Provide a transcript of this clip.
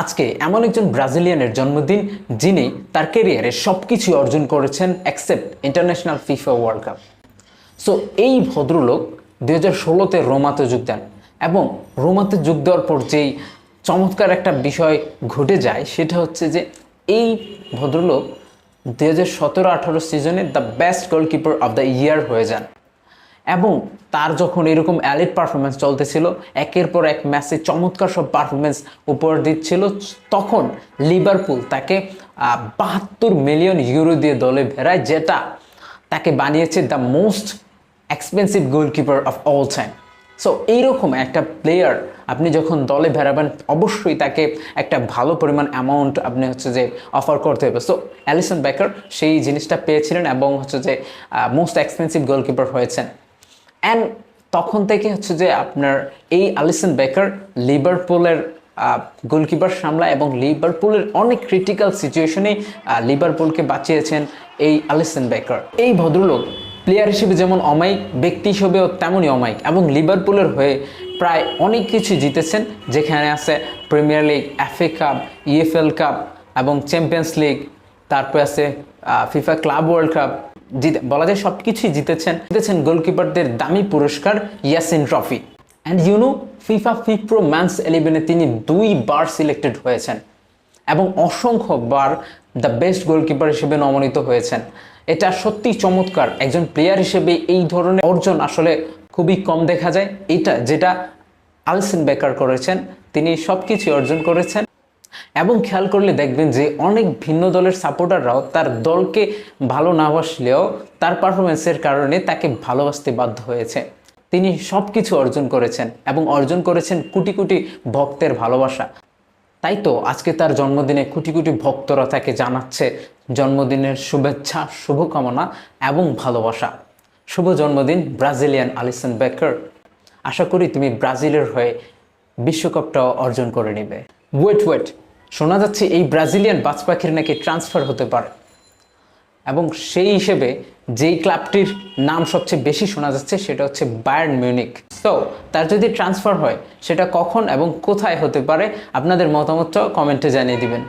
আজকে এমন একজন ব্রাজিলিয়ানের জন্মদিন, যিনি তার কেরিয়ারে সব কিছু অর্জন করেছেন accept international FIFA world cup so এই ভদ্রলোক দুই হাজার ষোলোতে রোমাতে যোগ দেন এবং রোমাতে যোগ দেওয়ার পর যেই চমৎকার একটা বিষয় ঘটে যায়, সেটা হচ্ছে যে এই ভদ্রলোক দুই হাজার সতেরো আঠারো সিজনে the best goalkeeper of the year হয়ে যান। এবং তার যখন এরকম অ্যালিট পারফরমেন্স চলতেছিল, একের পর এক ম্যাচে চমৎকার সব পারফরমেন্স উপর দিচ্ছিল, তখন লিভারপুল তাকে বাহাত্তর মিলিয়ন ইউরো দিয়ে দলে ভেড়ায়, যেটা তাকে বানিয়েছে the most expensive goalkeeper of all time so এইরকম একটা প্লেয়ার আপনি যখন দলে ভেড়াবেন, অবশ্যই তাকে একটা ভালো পরিমাণ অ্যামাউন্ট আপনি হচ্ছে যে অফার করতে হবে। সো অ্যালিসন বেকার সেই জিনিসটা পেয়েছিলেন এবং হচ্ছে যে মোস্ট এক্সপেন্সিভ গোলকিপার হয়েছেন। অ্যান্ড তখন থেকে হচ্ছে যে আপনার এই আলিসন বেকার লিভারপুলের গোলকিপার সামলায় এবং লিভারপুলের অনেক ক্রিটিক্যাল সিচুয়েশনে লিভারপুলকে বাঁচিয়েছেন এই আলিসন বেকার এই ভদ্রলোক প্লেয়ার হিসেবে যেমন অমায়িক, ব্যক্তি হিসেবেও তেমনই অমায়িক এবং লিভারপুলের হয়ে প্রায় অনেক কিছু জিতেছেন, যেখানে আছে premier league FA cup EFL cup এবং চ্যাম্পিয়ন্স লিগ তারপরে আছে ফিফা ক্লাব ওয়ার্ল্ড কাপ জিতে বলা যায় সব কিছুই জিতেছেন। জিতেছেন গোলকিপারদের দামি পুরস্কার ইয়াসিন ট্রফি। অ্যান্ড ইউনো ফিফা ফিপ্রো ম্যান্স ইলেভেনে তিনি দুইবার সিলেক্টেড হয়েছেন। এবং অসংখ্যবার দ্য বেস্ট গোলকিপার হিসেবে নমনীত হয়েছেন। এটা সত্যি চমৎকার। একজন প্লেয়ার হিসেবে এই ধরনের অর্জন আসলে খুবই কম দেখা যায়। এটা যেটা আলসেন বেকার করেছেন, তিনি সব কিছু অর্জন করেছেন। এবং খেয়াল করলে দেখবেন যে অনেক ভিন্ন দলের সাপোর্টাররাও তার দলকে ভালো না বাসলেও তার পারফরমেন্সের কারণে তাকে ভালোবাসতে বাধ্য হয়েছে। তিনি সব কিছু অর্জন করেছেন এবং অর্জন করেছেন কোটি কোটি ভক্তের ভালোবাসা। তাই তো আজকে তার জন্মদিনে কোটি কোটি ভক্তরা তাকে জানাচ্ছে জন্মদিনের শুভেচ্ছা, শুভকামনা এবং ভালোবাসা। শুভ জন্মদিন, ব্রাজিলিয়ান আলিসন বেকার। আশা করি তুমি ব্রাজিলের হয়ে বিশ্বকাপটাও অর্জন করে নেবে। Wait wait. শোনা যাচ্ছে এই ব্রাজিলিয়ান বাজ পাখির নাকি ট্রান্সফার হতে পারে। এবং সেই হিসেবে যেই ক্লাবটির নাম সবচেয়ে বেশি শোনা যাচ্ছে সেটা হচ্ছে বায়ার্ন মিউনিক। তো তার যদি ট্রান্সফার হয়, সেটা কখন এবং কোথায় হতে পারে, আপনাদের মতামতটা কমেন্টে জানিয়ে দিবেন।